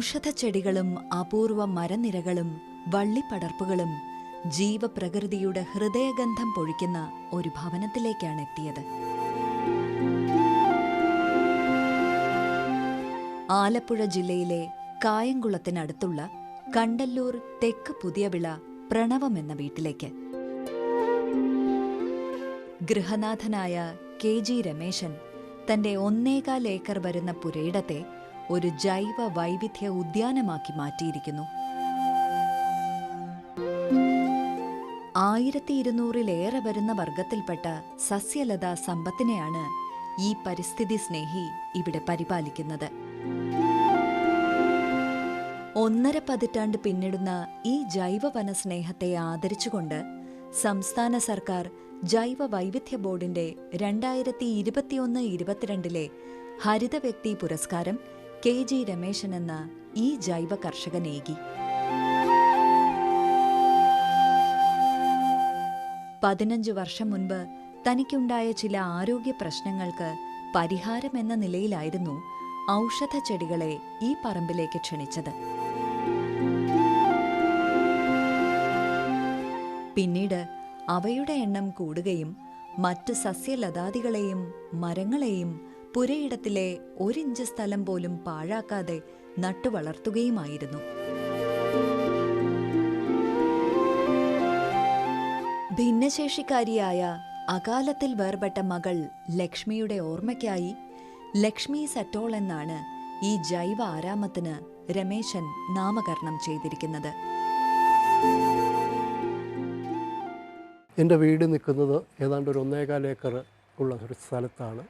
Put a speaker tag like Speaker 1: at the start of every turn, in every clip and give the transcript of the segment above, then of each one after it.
Speaker 1: ഔഷധച്ചെടികളും അപൂർവ മരനിരകളും വള്ളിപ്പടർപ്പുകളും ജീവപ്രകൃതിയുടെ ഹൃദയഗന്ധം പൊഴിക്കുന്ന ഒരു ഭവനത്തിലേക്കാണ് എത്തിയത്. ആലപ്പുഴ ജില്ലയിലെ കായംകുളത്തിനടുത്തുള്ള കണ്ടല്ലൂർ തെക്ക് പുതിയവിള പ്രണവം എന്ന വീട്ടിലേക്ക്. ഗൃഹനാഥനായ കെ ജി രമേശൻ തന്റെ ഒന്നേകാൽ ഏക്കർ വരുന്ന പുരയിടത്തെ ഒരു ജൈവ വൈവിധ്യ ഉദ്യാനമാക്കി മാറ്റിയിരിക്കുന്നു. ആയിരത്തി ഇരുന്നൂറിലേറെ വരുന്ന വർഗത്തിൽപ്പെട്ട സസ്യലതാ സമ്പത്തിനെയാണ് ഈ പരിസ്ഥിതി സ്നേഹി ഇവിടെ പരിപാലിക്കുന്നത്. ഒന്നര പതിറ്റാണ്ട് പിന്നിടുന്ന ഈ ജൈവ വനസ്നേഹത്തെ ആദരിച്ചുകൊണ്ട് സംസ്ഥാന സർക്കാർ ജൈവ വൈവിധ്യ ബോർഡിന്റെ രണ്ടായിരത്തി ഇരുപത്തിയൊന്ന് ഇരുപത്തിരണ്ടിലെ ഹരിത വ്യക്തി പുരസ്കാരം കെ ജി രമേശൻ എന്ന ഈ ജൈവ കർഷകനേകി. പതിനഞ്ച് വർഷം മുൻപ് തനിക്കുണ്ടായ ചില ആരോഗ്യ പ്രശ്നങ്ങൾക്ക് പരിഹാരമെന്ന നിലയിലായിരുന്നു ഔഷധ ചെടികളെ ഈ പറമ്പിലേക്ക് ക്ഷണിച്ചത്. പിന്നീട് അവയുടെ എണ്ണം കൂടുകയും മറ്റ് സസ്യലതാദികളെയും മരങ്ങളെയും പുരയിടത്തിലെ ഒരിഞ്ച് സ്ഥലം പോലും പാഴാക്കാതെ നട്ടുവളർത്തുകയുമായിരുന്നു. ഭിന്നശേഷിക്കാരിയായ അകാലത്തിൽ വേർപെട്ട മകൾ ലക്ഷ്മിയുടെ ഓർമ്മയ്ക്കായി ലക്ഷ്മി സറ്റോൾ എന്നാണ് ഈ ജൈവ ആരാമത്തിന് രമേശൻ നാമകരണം ചെയ്തിരിക്കുന്നത്.
Speaker 2: എന്റെ വീട് നിൽക്കുന്നത് ഏതാണ്ട് ഒരു ഒന്നേകാൽ ഏക്കർ ഉള്ള ഒരു സ്ഥലത്താണ്.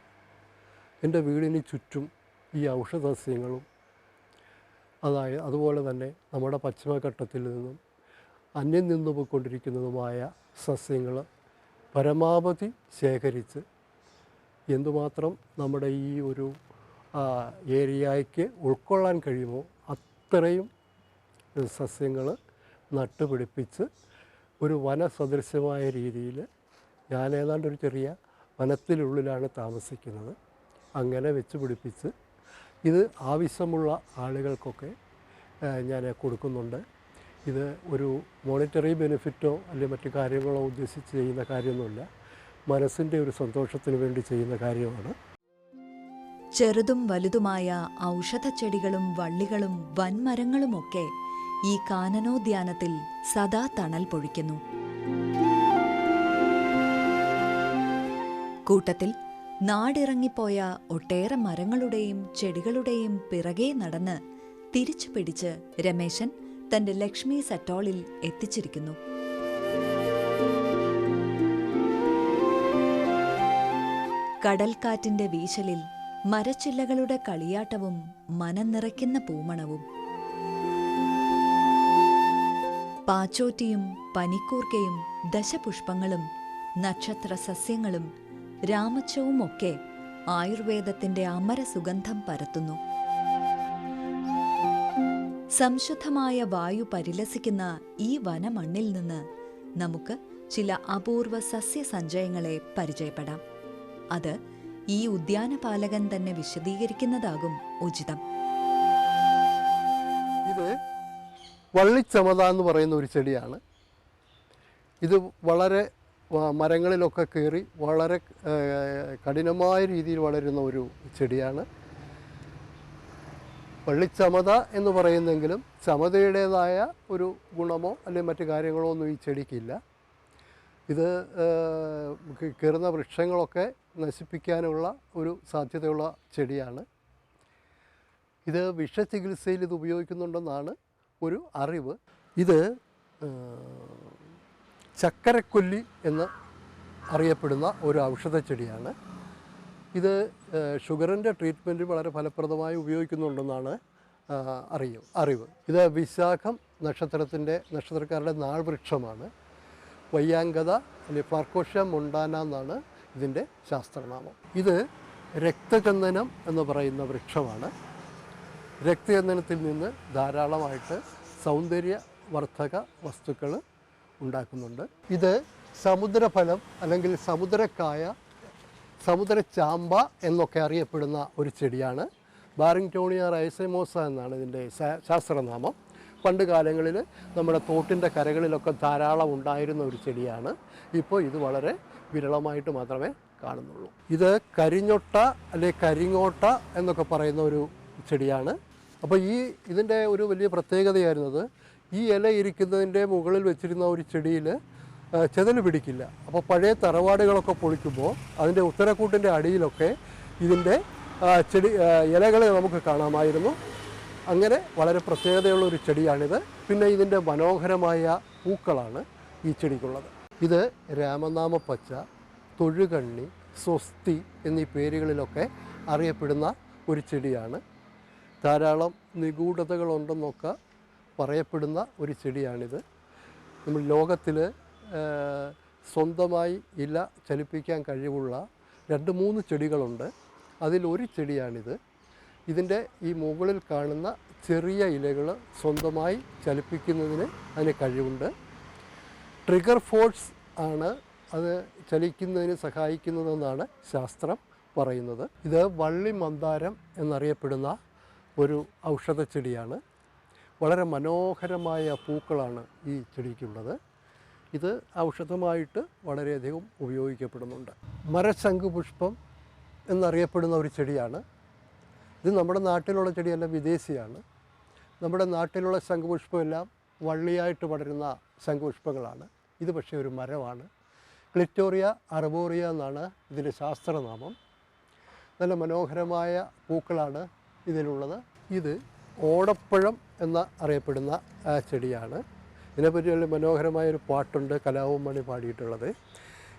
Speaker 2: എന്റെ വീടിന് ചുറ്റും ഈ ഔഷധസസ്യങ്ങളും അതായത് അതുപോലെ തന്നെ നമ്മുടെ പശ്ചിമഘട്ടത്തിൽ നിന്നും അന്യം നിന്നു പോയിക്കൊണ്ടിരിക്കുന്നതുമായ സസ്യങ്ങൾ പരമാവധി ശേഖരിച്ച് എന്തുമാത്രം നമ്മുടെ ഈ ഒരു ഏരിയയ്ക്ക് ഉൾക്കൊള്ളാൻ കഴിയുമോ അത്രയും സസ്യങ്ങൾ നട്ടുപിടിപ്പിച്ച് ഒരു വനസദൃശ്യമായ രീതിയിൽ ഞാൻ ഏതാണ്ട് ഒരു ചെറിയ വനത്തിനുള്ളിലാണ് താമസിക്കുന്നത്. അങ്ങനെ വെച്ച് പിടിപ്പിച്ച് ഇത് ആവശ്യമുള്ള ആളുകൾക്കൊക്കെ ഞാൻ കൊടുക്കുന്നുണ്ട്. ഇത് ഒരു മോണിറ്ററി ബെനിഫിറ്റോ അല്ലെങ്കിൽ മറ്റു കാര്യങ്ങളോ ഉദ്ദേശിച്ച് ചെയ്യുന്ന കാര്യമൊന്നുമില്ല. മനസ്സിന്റെ ഒരു സന്തോഷത്തിന് വേണ്ടി ചെയ്യുന്ന കാര്യമാണ്.
Speaker 1: ചെറുതും വലുതുമായ ഔഷധച്ചെടികളും വള്ളികളും വൻമരങ്ങളുമൊക്കെ ഈ കാനനോദ്യാനത്തിൽ സദാ തണൽ പൊഴിക്കുന്നു. കൂട്ടത്തിൽ നാടിറങ്ങിപ്പോയ ഒട്ടേറെ മരങ്ങളുടെയും ചെടികളുടെയും പിറകെ നടന്ന് തിരിച്ചു പിടിച്ച് രമേശൻ തന്റെ ലക്ഷ്മി സറ്റോളിൽ എത്തിച്ചിരിക്കുന്നു. കടൽക്കാറ്റിന്റെ വീശലിൽ മരച്ചില്ലകളുടെ കളിയാട്ടവും മനം നിറയ്ക്കുന്ന പൂമണവും. പാച്ചോറ്റിയും പനിക്കൂർക്കയും ദശപുഷ്പങ്ങളും നക്ഷത്ര സസ്യങ്ങളും രാമച്ചവുമൊക്കെ ആയുർവേദത്തിന്റെ അമര സുഗന്ധം പരത്തുന്നു. സംശുദ്ധമായ വായു പരിലസിക്കുന്ന ഈ വനമണ്ണിൽ നിന്ന് നമുക്ക് ചില അപൂർവ സസ്യസഞ്ചയങ്ങളെ പരിചയപ്പെടാം. അത് ഈ ഉദ്യാനപാലകൻ തന്നെ വിശദീകരിക്കുന്നതാകും ഉചിതം.
Speaker 2: ഇത് വള്ളിച്ചമത എന്ന് പറയുന്ന ഒരു ചെടിയാണ്. ഇത് വളരെ മരങ്ങളിലൊക്കെ കയറി വളരെ കഠിനമായ രീതിയിൽ വളരുന്ന ഒരു ചെടിയാണ്. വള്ളിച്ചമത എന്ന് പറയുന്നെങ്കിലും ചമതയുടേതായ ഒരു ഗുണമോ അല്ലെങ്കിൽ മറ്റു കാര്യങ്ങളോ ഒന്നും ഈ ചെടിക്കില്ല. ഇത് കയറുന്ന വൃക്ഷങ്ങളൊക്കെ നശിപ്പിക്കാനുള്ള ഒരു സാധ്യതയുള്ള ചെടിയാണ്. ഇത് വിഷചികിത്സയിൽ ഇത് ഉപയോഗിക്കുന്നുണ്ടെന്നാണ് ഒരു അറിവ്. ഇത് ചക്കരക്കൊല്ലി എന്ന് അറിയപ്പെടുന്ന ഒരു ഔഷധ ചെടിയാണ് ഇത് ഷുഗറിന്റെ ട്രീറ്റ്മെന്റ് വളരെ ഫലപ്രദമായി ഉപയോഗിക്കുന്നുണ്ടെന്നാണ് അറിയും അറിവ്. ഇത് വിശാഖം നക്ഷത്രത്തിന്റെ നക്ഷത്രക്കാരുടെ നാൾവൃക്ഷമാണ്. വയ്യാങ്കത അല്ലെങ്കിൽ ഫ്ലാർക്കോഷ്യ മുണ്ടാന എന്നാണ് ഇതിന്റെ ശാസ്ത്രനാമം. ഇത് രക്തചന്ദനം എന്ന് പറയുന്ന വൃക്ഷമാണ്. രക്തചന്ദനത്തിൽ നിന്ന് ധാരാളമായിട്ട് സൗന്ദര്യവർദ്ധക വസ്തുക്കൾ ഉണ്ടാക്കുന്നുണ്ട്. ഇത് സമുദ്രഫലം അല്ലെങ്കിൽ സമുദ്രക്കായ സമുദ്ര ചാമ്പ എന്നൊക്കെ അറിയപ്പെടുന്ന ഒരു ചെടിയാണ്. ബാറിങ്ടോണിയ റൈസമോസ എന്നാണ് ഇതിന്റെ ശാസ്ത്രനാമം. പണ്ട് കാലങ്ങളിൽ നമ്മുടെ തോട്ടിന്റെ കരകളിലൊക്കെ ധാരാളം ഉണ്ടായിരുന്ന ഒരു ചെടിയാണ്. ഇപ്പോൾ ഇത് വളരെ വിരളമായിട്ട് മാത്രമേ കാണുന്നുള്ളൂ. ഇത് കരിഞ്ഞൊട്ട അല്ലെ കരിങ്ങോട്ട എന്നൊക്കെ പറയുന്ന ഒരു ചെടിയാണ്. അപ്പോൾ ഈ ഇതിന്റെ ഒരു വലിയ പ്രത്യേകതയായിരുന്നത് ഈ ഇല ഇരിക്കുന്നതിന്റെ മുകളിൽ വെച്ചിരുന്ന ഒരു ചെടിയിൽ ചെതൽ പിടിക്കില്ല. അപ്പോൾ പഴയ തറവാടുകളൊക്കെ പൊളിക്കുമ്പോൾ അതിന്റെ ഉത്തരക്കൂട്ടിന്റെ അടിയിലൊക്കെ ഇതിന്റെ ചെടി ഇലകളെ നമുക്ക് കാണാമായിരുന്നു. അങ്ങനെ വളരെ പ്രത്യേകതയുള്ള ഒരു ചെടിയാണിത്. പിന്നെ ഇതിന്റെ മനോഹരമായ പൂക്കളാണ് ഈ ചെടിക്കുള്ളത്. ഇത് രാമനാമ പച്ച തൊഴുകണ്ണി സ്വസ്തി എന്നീ പേരുകളിലൊക്കെ അറിയപ്പെടുന്ന ഒരു ചെടിയാണ്. ധാരാളം നിഗൂഢതകളുണ്ടെന്നൊക്കെ പറയപ്പെടുന്ന ഒരു ചെടിയാണിത്. നമ്മൾ ലോകത്തിൽ സ്വന്തമായി ഇല ചലിപ്പിക്കാൻ കഴിവുള്ള രണ്ട് മൂന്ന് ചെടികളുണ്ട്. അതിലൊരു ചെടിയാണിത്. ഇതിന്റെ ഈ മുകളിൽ കാണുന്ന ചെറിയ ഇലകൾ സ്വന്തമായി ചലിപ്പിക്കുന്നതിന് അതിന് കഴിവുണ്ട്. ട്രിഗർ ഫോഴ്സ് ആണ് അത് ചലിക്കുന്നതിന് സഹായിക്കുന്നതെന്നാണ് ശാസ്ത്രം പറയുന്നത്. ഇത് വള്ളി മന്ദാരം എന്നറിയപ്പെടുന്ന ഒരു ഔഷധ ചെടിയാണ് വളരെ മനോഹരമായ പൂക്കളാണ് ഈ ചെടിക്കുള്ളത്. ഇത് ഔഷധമായിട്ട് വളരെയധികം ഉപയോഗിക്കപ്പെടുന്നുണ്ട്. മരശംഖുപുഷ്പം എന്നറിയപ്പെടുന്ന ഒരു ചെടിയാണ്. ഇത് നമ്മുടെ നാട്ടിലുള്ള ചെടിയല്ല വിദേശിയാണ്. നമ്മുടെ നാട്ടിലുള്ള ശംഖുപുഷ്പമെല്ലാം വള്ളിയായിട്ട് വളരുന്ന ശംഖുപുഷ്പങ്ങളാണ് ഇത് പക്ഷേ ഒരു മരമാണ്. ക്ലിറ്റോറിയ അർബോറിയ എന്നാണ് ഇതിന്റെ ശാസ്ത്രനാമം. നല്ല മനോഹരമായ പൂക്കളാണ് ഇതിലുള്ളത്. ഇത് ഓടപ്പഴം എന്ന അറിയപ്പെടുന്ന ചെടിയാണ്. ഇതിനെപ്പറ്റി വലിയ മനോഹരമായ ഒരു പാട്ടുണ്ട് കലാവും മണി പാടിയിട്ടുള്ളത്.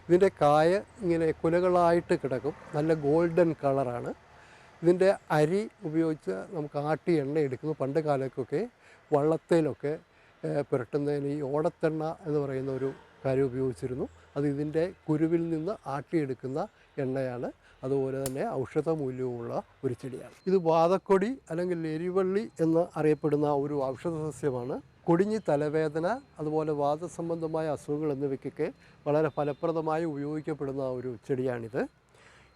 Speaker 2: ഇതിന്റെ കായ ഇങ്ങനെ കുലകളായിട്ട് കിടക്കും. നല്ല ഗോൾഡൻ കളറാണ്. ഇതിന്റെ അരി ഉപയോഗിച്ച് നമുക്ക് ആട്ടി എണ്ണ എടുക്കുന്നു. പണ്ട് കാലത്തൊക്കെ വള്ളത്തേലൊക്കെ പുരട്ടുന്നതിന് ഈ ഓടത്തെണ്ണ എന്ന് പറയുന്ന ഒരു കാര്യം ഉപയോഗിച്ചിരുന്നു. അത് ഇതിന്റെ കുരുവിൽ നിന്ന് ആട്ടിയെടുക്കുന്ന എണ്ണയാണ്. അതുപോലെ തന്നെ ഔഷധ മൂല്യവുമുള്ള ഒരു ചെടിയാണ്. ഇത് വാതക്കൊടി അല്ലെങ്കിൽ എരിവള്ളി എന്ന് അറിയപ്പെടുന്ന ഒരു ഔഷധ സസ്യമാണ്. കൊടിഞ്ഞി തലവേദന അതുപോലെ വാദസംബന്ധമായ അസുഖങ്ങൾ എന്നിവയ്ക്കൊക്കെ വളരെ ഫലപ്രദമായി ഉപയോഗിക്കപ്പെടുന്ന ഒരു ചെടിയാണിത്.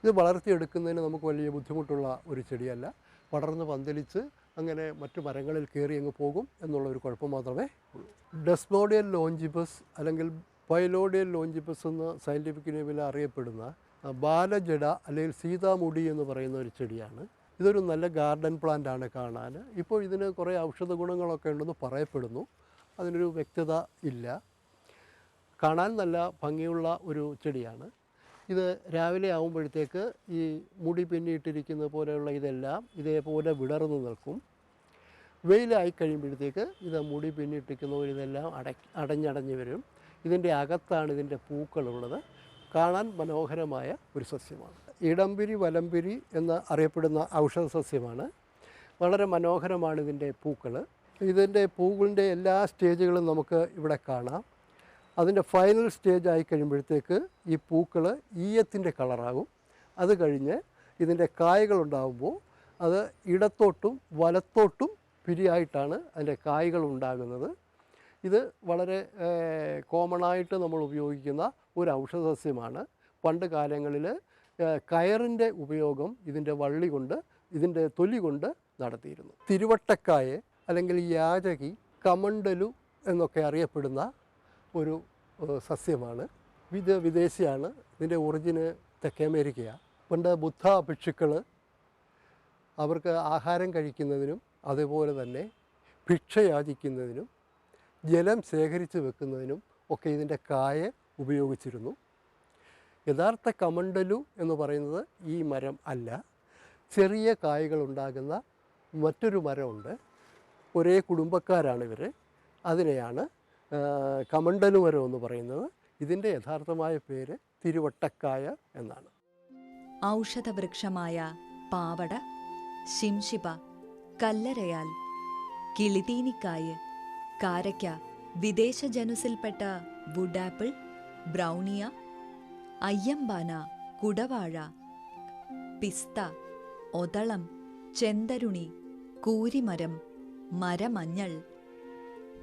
Speaker 2: ഇത് വളർത്തിയെടുക്കുന്നതിന് നമുക്ക് വലിയ ബുദ്ധിമുട്ടുള്ള ഒരു ചെടിയല്ല. പടർന്ന് പന്തലിച്ച് അങ്ങനെ മറ്റു മരങ്ങളിൽ കയറി അങ്ങ് പോകും എന്നുള്ള ഒരു കുഴപ്പം മാത്രമേ ഉള്ളൂ. ഡെസ്മോഡിയൽ ലോഞ്ചിബസ് അല്ലെങ്കിൽ പൈലോഡിയൽ ലോഞ്ചിബസ് എന്ന് സയന്റിഫിക് നെയിമിൽ അറിയപ്പെടുന്ന ബാലജട അല്ലെങ്കിൽ സീതാമുടി എന്ന് പറയുന്ന ഒരു ചെടിയാണ്. ഇതൊരു നല്ല ഗാർഡൻ പ്ലാന്റ് ആണ് കാണാൻ. ഇപ്പോൾ ഇതിന് കുറേ ഔഷധ ഗുണങ്ങളൊക്കെ ഉണ്ടെന്ന് പറയപ്പെടുന്നു. അതിനൊരു വ്യക്തത ഇല്ല. കാണാൻ നല്ല ഭംഗിയുള്ള ഒരു ചെടിയാണ്. ഇത് രാവിലെ ആകുമ്പോഴത്തേക്ക് ഈ മുടി പിന്നിയിട്ടിരിക്കുന്ന പോലെയുള്ള ഇതെല്ലാം ഇതേപോലെ വിടർന്നു നിൽക്കും. വെയിലായി കഴിയുമ്പോഴത്തേക്ക് ഇത് മുടി പിന്നിട്ടിരിക്കുന്ന പോലെ ഇതെല്ലാം അട അടഞ്ഞടഞ്ഞ് വരും. ഇതിന്റെ അകത്താണ് ഇതിന്റെ പൂക്കളുള്ളത്. കാണാൻ മനോഹരമായ ഒരു സസ്യമാണ്. ഇടംപിരി വലംപിരി എന്ന് അറിയപ്പെടുന്ന ഔഷധ സസ്യമാണ്. വളരെ മനോഹരമാണ് ഇതിന്റെ പൂക്കൾ ഇതിന്റെ പൂക്കളിന്റെ എല്ലാ സ്റ്റേജുകളും നമുക്ക് ഇവിടെ കാണാം. അതിന്റെ ഫൈനൽ സ്റ്റേജ് ആയി കഴിയുമ്പോഴത്തേക്ക് ഈ പൂക്കൾ ഈയത്തിന്റെ കളറാകും. അത് കഴിഞ്ഞ് ഇതിന്റെ കായകളുണ്ടാകുമ്പോൾ അത് ഇടത്തോട്ടും വലത്തോട്ടും പിരിയായിട്ടാണ് അതിന്റെ കായകൾ ഉണ്ടാകുന്നത്. ഇത് വളരെ കോമണായിട്ട് നമ്മൾ ഉപയോഗിക്കുന്ന ഒരു ഔഷധ സസ്യമാണ് പണ്ട് കാലങ്ങളിൽ കയറിന്റെ ഉപയോഗം ഇതിന്റെ വള്ളി കൊണ്ട് ഇതിന്റെ തൊലി കൊണ്ട് നടത്തിയിരുന്നു. തിരുവട്ടക്കായ അല്ലെങ്കിൽ യാചകി കമണ്ടലു എന്നൊക്കെ അറിയപ്പെടുന്ന ഒരു സസ്യമാണ്. ഇത് വിദേശിയാണ്. ഇതിന്റെ ഒറിജിന് തെക്കേ അമേരിക്കയാണ് പണ്ട് ബുദ്ധ ഭിക്ഷുക്കൾ അവർക്ക് ആഹാരം കഴിക്കുന്നതിനും അതുപോലെ തന്നെ ഭിക്ഷ യാചിക്കുന്നതിനും ജലം ശേഖരിച്ച് വെക്കുന്നതിനും ഒക്കെ ഇതിന്റെ കായ ഉപയോഗിച്ചിരുന്നു. യഥാർത്ഥ കമണ്ടലു എന്ന് പറയുന്നത് ഈ മരം അല്ല. ചെറിയ കായകൾ ഉണ്ടാകുന്ന മറ്റൊരു മരമുണ്ട്. ഒരേ കുടുംബക്കാരാണ് ഇവർ അതിനെയാണ് കമണ്ടലു മരം എന്ന് പറയുന്നത്. ഇതിന്റെ യഥാർത്ഥമായ പേര് തിരുവട്ടക്കായ എന്നാണ്.
Speaker 1: ഔഷധവൃക്ഷമായ പാവട ശിംശിപ കല്ലരയാൽ കിളിതീനിക്കായ് കാരയ്ക്ക വിദേശ ജനുസിൽപ്പെട്ട വുഡാപ്പിൾ ബ്രൗണിയ അയ്യമ്പാന കുടവാഴ പിസ്ത ഒതളം ചെന്തരുണി കൂരിമരം മരമഞ്ഞൾ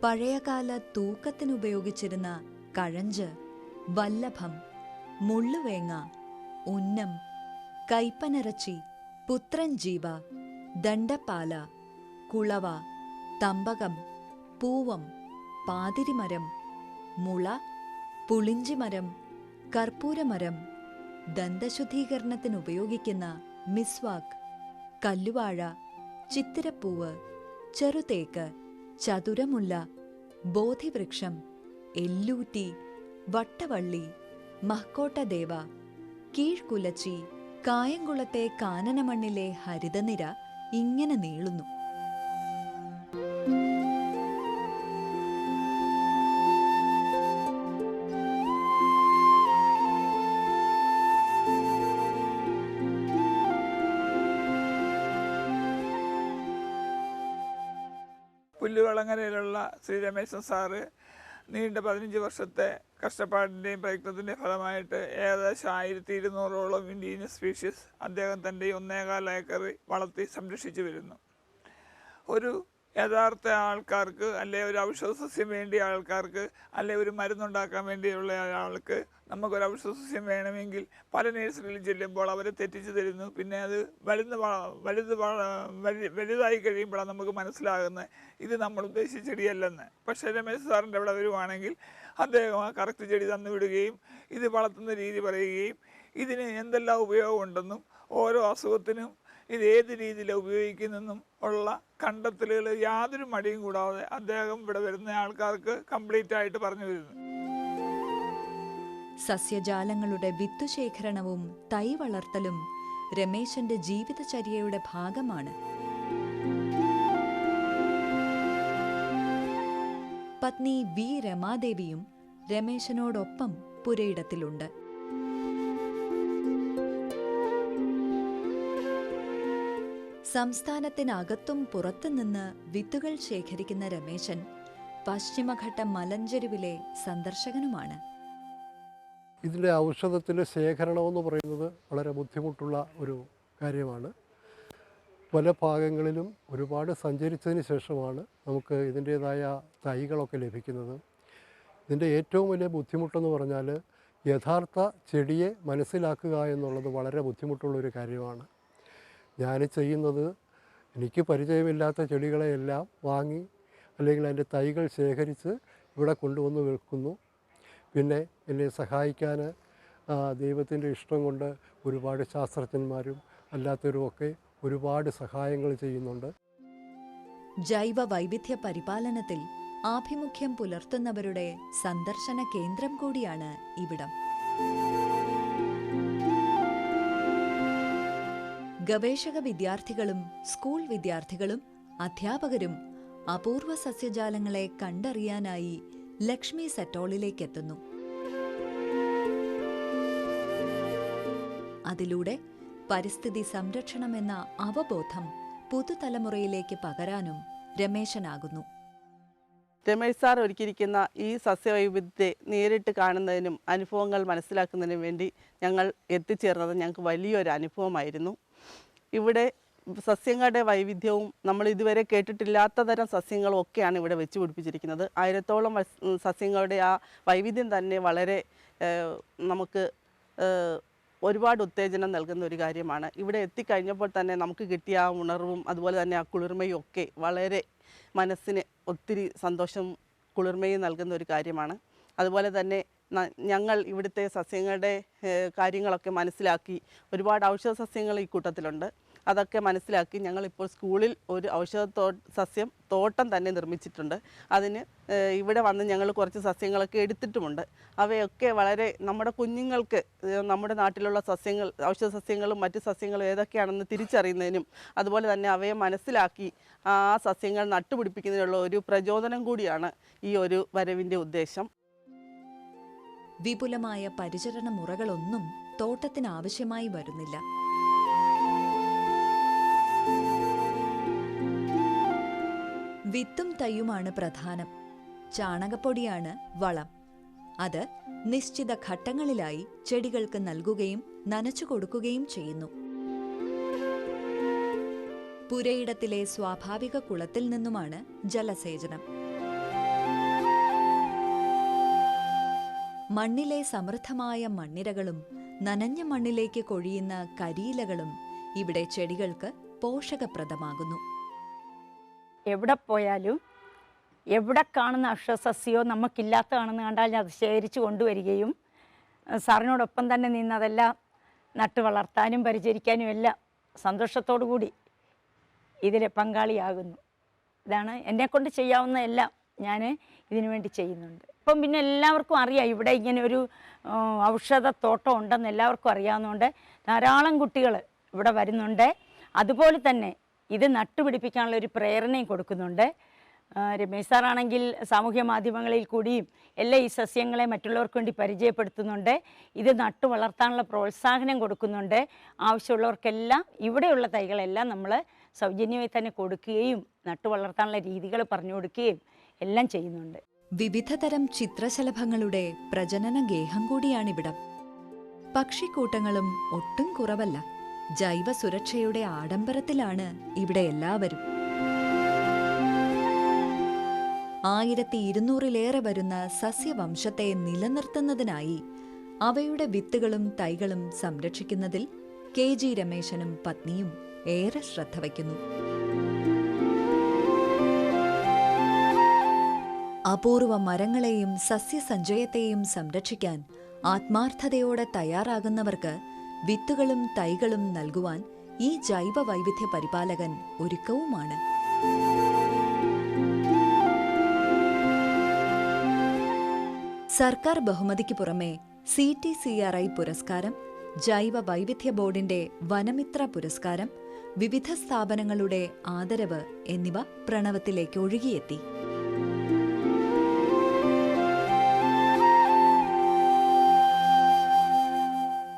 Speaker 1: പഴയകാല തൂക്കത്തിനുപയോഗിച്ചിരുന്ന കഴഞ്ച് വല്ലഭം മുള്ളുവേങ്ങ ഉന്നം കൈപ്പനരച്ചി പുത്രൻജീവ ദണ്ഡപ്പാല കുളവ തമ്പകം പൂവം പാതിരിമരം മുള പുളിഞ്ചിമരം കർപ്പൂരമരം ദന്തശുദ്ധീകരണത്തിന് ഉപയോഗിക്കുന്ന മിസ്വാക്ക് കല്ലുവാഴ ചിത്തിരപ്പൂവ് ചെറുതേക്ക് ചതുരമുല്ല ബോധിവൃക്ഷം എല്ലൂറ്റി വട്ടവള്ളി മഹ്കോട്ടദേവ കീഴ്ക്കുലച്ചി കായംകുളത്തെ കാനനമണ്ണിലെ ഹരിതനിര ഇങ്ങനെ നീളുന്നു.
Speaker 3: പുല്ലുവളങ്ങരയിലുള്ള ശ്രീ രമേശൻ സാറ് നീണ്ട പതിനഞ്ച് വർഷത്തെ കഷ്ടപ്പാടിന്റെയും പ്രയത്നത്തിന്റെയും ഫലമായിട്ട് ഏകദേശം ആയിരത്തി ഇരുന്നൂറോളം ഇൻഡീനിയസ് സ്പീഷ്യസ് അദ്ദേഹം തന്റെ ഒന്നേകാൽ ഏക്കർ വളർത്തി സംരക്ഷിച്ചു വരുന്നു. ഒരു യഥാർത്ഥ ആൾക്കാർക്ക് അല്ലെ ഒരു ഔഷധ സസ്യം വേണ്ടിയ ആൾക്കാർക്ക് അല്ലെ ഒരു മരുന്നുണ്ടാക്കാൻ വേണ്ടിയുള്ള ആൾക്ക് നമുക്കൊരു ഔഷധ സസ്യം വേണമെങ്കിൽ പല നഴ്സറിയിലും ചെല്ലുമ്പോൾ അവരെ തെറ്റിച്ച് തരുന്നു. പിന്നെ അത് വലുത് വലുത് വലുതായി കഴിയുമ്പോഴാണ് നമുക്ക് മനസ്സിലാകുന്നത് ഇത് നമ്മൾ ഉദ്ദേശിച്ച ചെടിയല്ലെന്ന്. പക്ഷേ രമേശ് സാറിന്റെ അവിടെ വരുവാണെങ്കിൽ അദ്ദേഹം ആ കറക്റ്റ് ചെടി തന്നു വിടുകയും ഇത് വളർത്തുന്ന രീതി പറയുകയും ഇതിന് എന്തെല്ലാം ഉപയോഗമുണ്ടെന്നും ഓരോ അസുഖത്തിനും ഇത് ഏത് രീതിയിലാണ് ഉപയോഗിക്കുന്നതെന്നും ഉള്ള കണ്ടെത്തലുകൾ യാതൊരു മടിയും കൂടാതെ അദ്ദേഹം ഇവിടെ വരുന്ന ആൾക്കാർക്ക് കംപ്ലീറ്റ് ആയിട്ട് പറഞ്ഞു വരുന്നു
Speaker 1: സസ്യജാലങ്ങളുടെ വിത്തുശേഖരണവും തൈ വളർത്തലും രമേശന്റെ ജീവിതചര്യയുടെ ഭാഗമാണ്. പത്നി വി രമാദേവിയും രമേശനോടൊപ്പം പുരയിടത്തിലുണ്ട്. സംസ്ഥാനത്തിനകത്തും പുറത്തുനിന്ന് വിത്തുകൾ ശേഖരിക്കുന്ന രമേശൻ പശ്ചിമഘട്ട മലഞ്ചെരുവിലെ സന്ദർശകനുമാണ്.
Speaker 2: ഇതിന്റെ ഔഷധത്തിന്റെ ശേഖരണമെന്ന് പറയുന്നത് വളരെ ബുദ്ധിമുട്ടുള്ള ഒരു കാര്യമാണ്. പല ഭാഗങ്ങളിലും ഒരുപാട് സഞ്ചരിച്ചതിന് ശേഷമാണ് നമുക്ക് ഇതിന്റേതായ തൈകളൊക്കെ ലഭിക്കുന്നത്. ഇതിന്റെ ഏറ്റവും വലിയ ബുദ്ധിമുട്ടെന്ന് പറഞ്ഞാൽ യഥാർത്ഥ ചെടിയെ മനസ്സിലാക്കുക എന്നുള്ളത് വളരെ ബുദ്ധിമുട്ടുള്ളൊരു കാര്യമാണ്. ഞാൻ ചെയ്യുന്നത് എനിക്ക് പരിചയമില്ലാത്ത ചെടികളെയെല്ലാം വാങ്ങി അല്ലെങ്കിൽ അതിന്റെ തൈകൾ ശേഖരിച്ച് ഇവിടെ കൊണ്ടുവന്ന് വെക്കുന്നു. പിന്നെ എന്നെ സഹായിക്കാൻ ദൈവത്തിന്റെ ഇഷ്ടം കൊണ്ട് ഒരുപാട് ശാസ്ത്രജ്ഞന്മാരും അല്ലാത്തവരുമൊക്കെ ഒരുപാട് സഹായങ്ങൾ ചെയ്യുന്നുണ്ട്.
Speaker 1: ജൈവ വൈവിധ്യ പരിപാലനത്തിൽ ആഭിമുഖ്യം പുലർത്തുന്നവരുടെ സന്ദർശന കേന്ദ്രം കൂടിയാണ് ഇവിടം. ഗവേഷക വിദ്യാർത്ഥികളും സ്കൂൾ വിദ്യാർത്ഥികളും അധ്യാപകരും അപൂർവ സസ്യജാലങ്ങളെ കണ്ടറിയാനായി ലക്ഷ്മി സെറ്റോളിലേക്കെത്തുന്നു. അതിലൂടെ പരിസ്ഥിതി സംരക്ഷണമെന്ന അവബോധം പുതുതലമുറയിലേക്ക് പകരാനും രമേശനാകുന്നു.
Speaker 4: രമേശ് സാർ ഒരുക്കിയിരിക്കുന്ന ഈ സസ്യവൈവിധ്യത്തെ നേരിട്ട് കാണുന്നതിനും അനുഭവങ്ങൾ മനസ്സിലാക്കുന്നതിനും വേണ്ടി ഞങ്ങൾ എത്തിച്ചേർന്നത് ഞങ്ങൾക്ക് വലിയൊരു അനുഭവമായിരുന്നു. ഇവിടെ സസ്യങ്ങളുടെ വൈവിധ്യവും നമ്മൾ ഇതുവരെ കേട്ടിട്ടില്ലാത്ത തരം സസ്യങ്ങളും ഒക്കെയാണ് ഇവിടെ വെച്ച് പിടിപ്പിച്ചിരിക്കുന്നത്. ആയിരത്തോളം സസ്യങ്ങളുടെ ആ വൈവിധ്യം തന്നെ വളരെ നമുക്ക് ഒരുപാട് ഉത്തേജനം നൽകുന്ന ഒരു കാര്യമാണ്. ഇവിടെ എത്തിക്കഴിഞ്ഞപ്പോൾ തന്നെ നമുക്ക് കിട്ടിയ ആ ഉണർവും അതുപോലെ തന്നെ ആ കുളിർമയും ഒക്കെ വളരെ മനസ്സിന് ഒത്തിരി സന്തോഷം കുളിർമയും നൽകുന്ന ഒരു കാര്യമാണ്. അതുപോലെ തന്നെ ഞങ്ങൾ ഇവിടുത്തെ സസ്യങ്ങളുടെ കാര്യങ്ങളൊക്കെ മനസ്സിലാക്കി ഒരുപാട് ഔഷധ സസ്യങ്ങൾ ഈ കൂട്ടത്തിലുണ്ട്. അതൊക്കെ മനസ്സിലാക്കി ഞങ്ങളിപ്പോൾ സ്കൂളിൽ ഒരു ഔഷധ തോ സസ്യം തോട്ടം തന്നെ നിർമ്മിച്ചിട്ടുണ്ട്. അതിന് ഇവിടെ വന്ന് ഞങ്ങൾ കുറച്ച് സസ്യങ്ങളൊക്കെ എടുത്തിട്ടുമുണ്ട്. അവയൊക്കെ വളരെ നമ്മുടെ കുഞ്ഞുങ്ങൾക്ക് നമ്മുടെ നാട്ടിലുള്ള സസ്യങ്ങൾ ഔഷധ സസ്യങ്ങളും മറ്റ് സസ്യങ്ങളും ഏതൊക്കെയാണെന്ന് തിരിച്ചറിയുന്നതിനും അതുപോലെ തന്നെ അവയെ മനസ്സിലാക്കി ആ സസ്യങ്ങൾ നട്ടുപിടിപ്പിക്കുന്നതിനുള്ള ഒരു പ്രചോദനം കൂടിയാണ് ഈ ഒരു വരവിന്റെ ഉദ്ദേശം.
Speaker 1: വിപുലമായ പരിചരണ മുറകളൊന്നും തോട്ടത്തിനാവശ്യമായി വരുന്നില്ല. വിത്തും തൈയുമാണ് പ്രധാനം. ചാണകപ്പൊടിയാണ് വളം. അത് നിശ്ചിത ഘട്ടങ്ങളിലായി ചെടികൾക്ക് നൽകുകയും നനച്ചു കൊടുക്കുകയും ചെയ്യുന്നു. പുരയിടത്തിലെ സ്വാഭാവിക കുളത്തിൽ നിന്നുമാണ് ജലസേചനം. മണ്ണിലെ സമൃദ്ധമായ മണ്ണിരകളും നനഞ്ഞ മണ്ണിലേക്ക് കൊഴിയുന്ന കരിയിലകളും ഇവിടെ ചെടികൾക്ക് പോഷകപ്രദമാകുന്നു.
Speaker 5: എവിടെ പോയാലും എവിടെ കാണുന്ന അക്ഷസസ്യോ നമുക്കില്ലാത്തതാണെന്ന് കണ്ടാൽ അത് ശേഖരിച്ച് കൊണ്ടുവരികയും സാറിനോടൊപ്പം തന്നെ നിന്ന് അതെല്ലാം നട്ടു വളർത്താനും പരിചരിക്കാനും എല്ലാം സന്തോഷത്തോടു കൂടി ഇതിൽ പങ്കാളിയാകുന്നു. ഇതാണ് എന്നെക്കൊണ്ട് ചെയ്യാവുന്ന എല്ലാം ഞാൻ ഇതിനു വേണ്ടി ചെയ്യുന്നുണ്ട്. ഇപ്പം പിന്നെ എല്ലാവർക്കും അറിയാം ഇവിടെ ഇങ്ങനെ ഒരു ഔഷധത്തോട്ടം ഉണ്ടെന്ന് എല്ലാവർക്കും അറിയാവുന്നതുകൊണ്ട് ധാരാളം കുട്ടികൾ ഇവിടെ വരുന്നുണ്ട്. അതുപോലെ തന്നെ ഇത് നട്ടുപിടിപ്പിക്കാനുള്ള ഒരു പ്രേരണയും കൊടുക്കുന്നുണ്ട്. രമേശ് സാറാണെങ്കിൽ സാമൂഹ്യ മാധ്യമങ്ങളിൽ കൂടിയും എല്ലാ ഈ സസ്യങ്ങളെ മറ്റുള്ളവർക്ക് വേണ്ടി പരിചയപ്പെടുത്തുന്നുണ്ട്. ഇത് നട്ടു വളർത്താനുള്ള പ്രോത്സാഹനം കൊടുക്കുന്നുണ്ട്. ആവശ്യമുള്ളവർക്കെല്ലാം ഇവിടെയുള്ള തൈകളെല്ലാം നമ്മൾ സൗജന്യമായി തന്നെ കൊടുക്കുകയും നട്ടു വളർത്താനുള്ള രീതികൾ പറഞ്ഞു കൊടുക്കുകയും എല്ലാം ചെയ്യുന്നുണ്ട്.
Speaker 1: വിവിധതരം ചിത്രശലഭങ്ങളുടെ പ്രജനന ഗേഹം കൂടിയാണിവിടം. പക്ഷിക്കൂട്ടങ്ങളും ഒട്ടും കുറവല്ല. ജൈവ സുരക്ഷയുടെ ആഡംബരത്തിലാണ് ഇവിടെ എല്ലാവരും. ആയിരത്തി ഇരുന്നൂറിലേറെ വരുന്ന സസ്യവംശത്തെ നിലനിർത്തുന്നതിനായി അവയുടെ വിത്തുകളും തൈകളും സംരക്ഷിക്കുന്നതിൽ കെ ജി രമേശനും പത്നിയും ഏറെ ശ്രദ്ധ വയ്ക്കുന്നു. അപൂർവ മരങ്ങളെയും സസ്യസഞ്ചയത്തെയും സംരക്ഷിക്കാൻ ആത്മാർത്ഥതയോടെ തയ്യാറാകുന്നവർക്ക് വിത്തുകളും തൈകളും നൽകുവാൻ ഈ ജൈവ വൈവിധ്യ പരിപാലകൻ ഒരുക്കവുമാണ്. സർക്കാർ ബഹുമതിക്ക് പുറമെ C T C R I പുരസ്കാരം ജൈവ വൈവിധ്യ ബോർഡിന്റെ വനമിത്ര പുരസ്കാരം വിവിധ സ്ഥാപനങ്ങളുടെ ആദരവ് എന്നിവ പ്രണവത്തിലേക്ക് ഒഴുകിയെത്തി.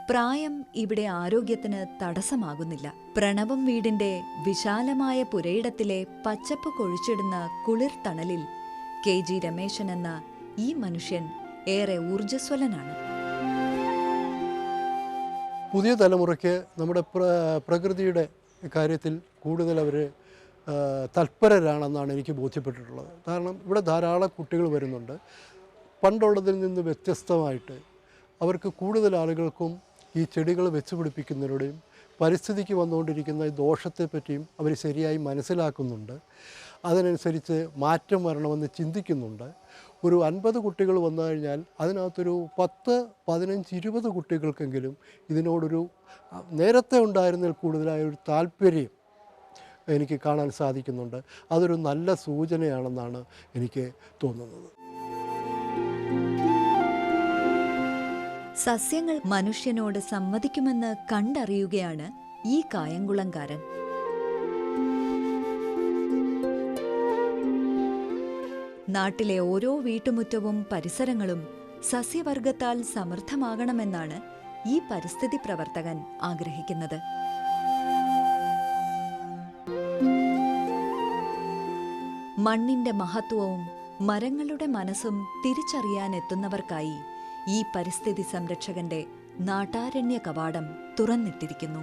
Speaker 1: പ്രായം ഇവിടെ ആരോഗ്യത്തിന് തടസ്സമാകുന്നില്ല. പ്രണവം വീടിന്റെ വിശാലമായ പുരയിടത്തിലെ പച്ചപ്പ് കൊഴിച്ചിടുന്ന കുളിർ തണലിൽ കെ ജി രമേശൻ എന്ന ഈ മനുഷ്യൻ ഏറെ ഊർജസ്വലനാണ്.
Speaker 2: പുതിയ തലമുറയ്ക്ക് നമ്മുടെ പ്രകൃതിയുടെ കാര്യത്തിൽ കൂടുതൽ അവർ തൽപരരാണെന്നാണ് എനിക്ക് ബോധ്യപ്പെട്ടിട്ടുള്ളത്. കാരണം ഇവിടെ ധാരാളം കുട്ടികൾ വരുന്നുണ്ട്. പണ്ടുള്ളതിൽ നിന്ന് വ്യത്യസ്തമായിട്ട് അവർക്ക് കൂടുതൽ ആളുകൾക്കും ഈ ചെടികൾ വെച്ച് പിടിപ്പിക്കുന്നതിലൂടെയും പരിസ്ഥിതിക്ക് വന്നുകൊണ്ടിരിക്കുന്ന ദോഷത്തെപ്പറ്റിയും അവർ ശരിയായി മനസ്സിലാക്കുന്നുണ്ട്. അതിനനുസരിച്ച് മാറ്റം വരണമെന്ന് ചിന്തിക്കുന്നുണ്ട്. ഒരു അൻപത് കുട്ടികൾ വന്നു കഴിഞ്ഞാൽ അതിനകത്തൊരു പത്ത് പതിനഞ്ച് ഇരുപത് കുട്ടികൾക്കെങ്കിലും ഇതിനോടൊരു നേരത്തെ ഉണ്ടായിരുന്നതിൽ കൂടുതലായ ഒരു താല്പര്യം എനിക്ക് കാണാൻ സാധിക്കുന്നുണ്ട്. അതൊരു നല്ല സൂചനയാണെന്നാണ് എനിക്ക് തോന്നുന്നത്.
Speaker 1: സസ്യങ്ങൾ മനുഷ്യനോട് സമ്മതിക്കുമെന്ന് കണ്ടറിയുകയാണ് ഈ കായംകുളംകാരൻ. നാട്ടിലെ ഓരോ വീട്ടുമുറ്റവും പരിസരങ്ങളും സസ്യവർഗത്താൽ സമൃദ്ധമാകണമെന്നാണ് ഈ പരിസ്ഥിതി പ്രവർത്തകൻ ആഗ്രഹിക്കുന്നത്. മണ്ണിന്റെ മഹത്വവും മരങ്ങളുടെ മനസ്സും തിരിച്ചറിയാനെത്തുന്നവർക്കായി ഈ പരിസ്ഥിതി സംരക്ഷകന്റെ നാട്ടാരണ്യ കവാടം തുറന്നിട്ടിരിക്കുന്നു.